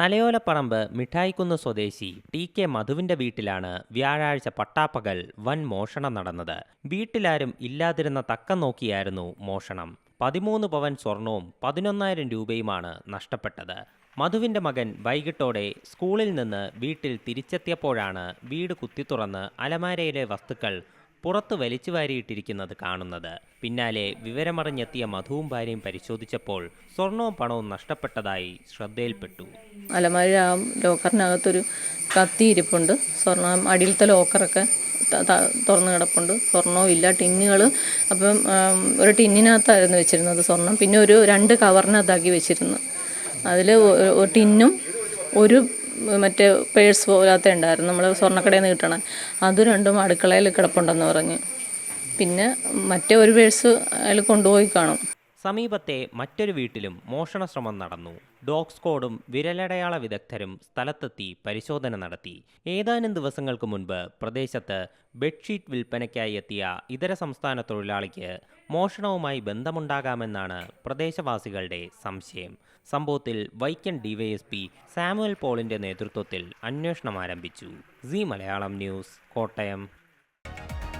തലയോലപ്പറമ്പ് മിഠായിക്കുന്ന് സ്വദേശി T K മധുവിന്റെ വീട്ടിലാണ് വ്യാഴാഴ്ച പട്ടാപ്പകൽ വൻ മോഷണം നടന്നത്. വീട്ടിലാരും ഇല്ലാതിരുന്ന തക്കം നോക്കിയായിരുന്നു മോഷണം. പതിമൂന്ന് പവൻ സ്വർണവും പതിനൊന്നായിരം രൂപയുമാണ് നഷ്ടപ്പെട്ടത്. മധുവിന്റെ മകൻ വൈകിട്ടോടെ സ്കൂളിൽ നിന്ന് വീട്ടിൽ തിരിച്ചെത്തിയപ്പോഴാണ് വീട് കുത്തി തുറന്ന് അലമാരയിലെ വസ്തുക്കൾ പുറത്ത് വലിച്ചു വാരിയിട്ടിരിക്കുന്നത് കാണുന്നത്. പിന്നാലെ വിവരമറിഞ്ഞെത്തിയ മധുവും ഭാര്യയും പരിശോധിച്ചപ്പോൾ സ്വർണവും പണവും നഷ്ടപ്പെട്ടതായി ശ്രദ്ധയിൽപ്പെട്ടു. അലമാര ലോക്കറിനകത്തൊരു കത്തി ഇരിപ്പുണ്ട്. സ്വർണം അടിയിലത്തെ ലോക്കറൊക്കെ ത- ത- കിടപ്പുണ്ട്. സ്വർണവും ഇല്ല ടിന്നുകൾ അപ്പം ഒരു ടിന്നിനകത്തായിരുന്നു വെച്ചിരുന്നത് സ്വർണം. പിന്നെ ഒരു രണ്ട് കവറിനകത്താക്കി വെച്ചിരുന്നു. അതിൽ ടിന്നും ഒരു മറ്റേ പേഴ്സ് പോലത്തെ ഉണ്ടായിരുന്നു. നമ്മൾ സ്വർണക്കടയിൽ നിന്ന് കിട്ടണേ. അത് രണ്ടും അടുക്കളയിൽ കിടപ്പുണ്ടെന്ന് പറഞ്ഞ്. പിന്നെ മറ്റേ ഒരു പേഴ്സ് അയാൾ കൊണ്ടുപോയി കാണും. സമീപത്തെ മറ്റൊരു വീട്ടിലും മോഷണ ശ്രമം നടന്നു. ഡോഗ് സ്ക്വാഡും വിരലടയാള വിദഗ്ധരും സ്ഥലത്തെത്തി പരിശോധന നടത്തി. ഏതാനും ദിവസങ്ങൾക്ക് മുൻപ് പ്രദേശത്ത് ബെഡ്ഷീറ്റ് വിൽപ്പനയ്ക്കായി എത്തിയ ഇതര സംസ്ഥാന തൊഴിലാളിക്ക് മോഷണവുമായി ബന്ധമുണ്ടാകാമെന്നാണ് പ്രദേശവാസികളുടെ സംശയം. സംഭവത്തിൽ വൈക്കൻ ഡിവൈഎസ്പി സാമുവൽ പോളിന്റെ നേതൃത്വത്തിൽ അന്വേഷണം ആരംഭിച്ചു. C Malayalam news Kottayam.